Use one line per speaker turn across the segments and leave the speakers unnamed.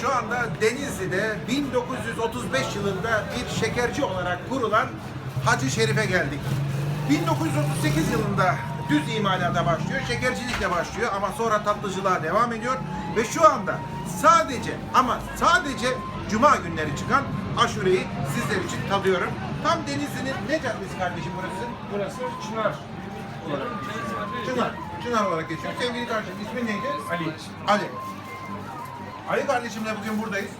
şu anda Denizli'de 1935 yılında bir şekerci olarak kurulan Hacı Şerif'e geldik. 1938 yılında düz imalata başlıyor, şekercilikle başlıyor ama sonra tatlıcılığa devam ediyor ve şu anda sadece ama sadece cuma günleri çıkan aşureyi sizler için tadıyorum. Tam Denizli'nin ne caddesi kardeşim burası?
Burası Çınar olarak.
Çınar. Çınar olarak geçiyor. Sevgili kardeşim ismin neydi?
Ali.
Ali. Ali kardeşimle bugün buradayız.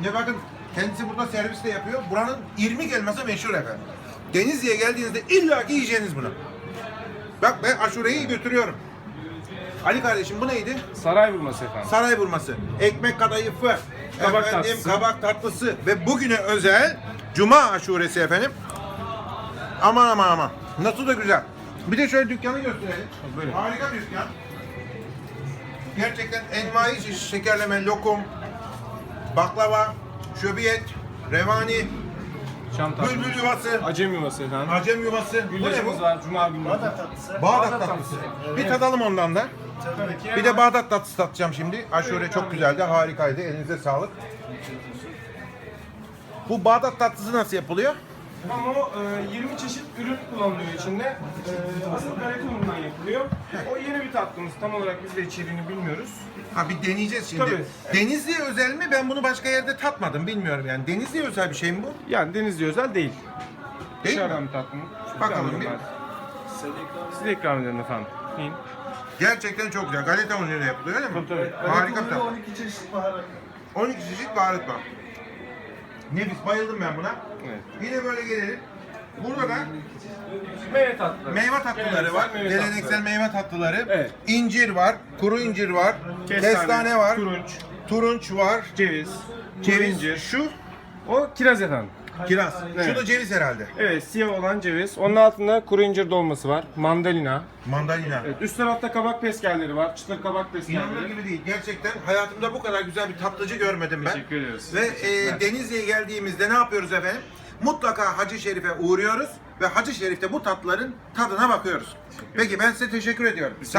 Ne bakın kendisi burada servis de yapıyor. Buranın irmik elması meşhur efendim. Denizli'ye geldiğinizde illaki yiyeceğiniz bunu. Bak ben aşureyi götürüyorum. Ali kardeşim bu neydi?
Saray vurması efendim.
Saray burması, ekmek kadayıfı,
Kabak
efendim,
tatlısı.
kabak tatlısı ve bugüne özel cuma aşuresi efendim. Aman aman aman. Nasıl da güzel. Bir de şöyle dükkanı gösterelim.
Böyle.
Harika bir dükkan. Gerçekten envai çeşit şekerleme, lokum, baklava, şöbiyet, revani,
Şam tatlısı.
bülbül yuvası,
Acem yuvası efendim.
acem yuvası. Bu ne
var Cuma günü.
Bağdat
Bağdat
tatlısı.
tatlısı.
Bir tadalım ondan da.
Tabii ki.
Bir de Bağdat tatlısı tatacağım şimdi. Aşure çok güzeldi, harikaydı. Elinize sağlık. Bu Bağdat tatlısı nasıl yapılıyor?
Ama o e, 20 çeşit ürün kullanılıyor içinde. E, asıl galeta unundan yapılıyor. O yeni bir tatlımız. Tam olarak biz de içeriğini bilmiyoruz.
Ha bir deneyeceğiz şimdi.
Tabii.
Denizli'ye özel mi? Ben bunu başka yerde tatmadım. Bilmiyorum yani. Denizli'ye özel bir şey mi bu?
Yani Denizli özel değil.
Değil mi?
Dışarıdan bir tatlım.
Bakalım bir.
Size ikram edelim efendim. Yiyin.
Gerçekten çok güzel. Galeta unuyla yapılıyor öyle mi?
Tabii, tabii.
Harika bir tatlı.
12 çeşit baharat.
12 çeşit baharat var. Nefis. Bayıldım ben buna.
Evet.
Yine böyle gelelim. Burada da
Meyve tatlıları.
meyve tatlıları var.
meyve
Geleneksel
tatlıları.
meyve tatlıları.
Evet.
İncir var. Kuru incir var. Kestane, var.
Turunç,
Turunç var.
ceviz,
Ceviz.
incir.
Şu
O kiraz efendim.
Kiraz. Şu
Evet.
da ceviz herhalde.
Evet, siyah olan ceviz. Onun altında kuru incir dolması var. Mandalina.
Mandalina.
Evet, üst tarafta kabak peskelleri var. Çıtır kabak
İnanılır
peskelleri.
gibi değil. Gerçekten hayatımda bu kadar güzel bir tatlıcı görmedim ben.
Teşekkür ediyoruz.
Ve e, Denizli'ye geldiğimizde ne yapıyoruz efendim? Mutlaka Hacı Şerif'e uğruyoruz ve Hacı Şerif'te bu tatlıların tadına bakıyoruz. Peki ben size teşekkür ediyorum.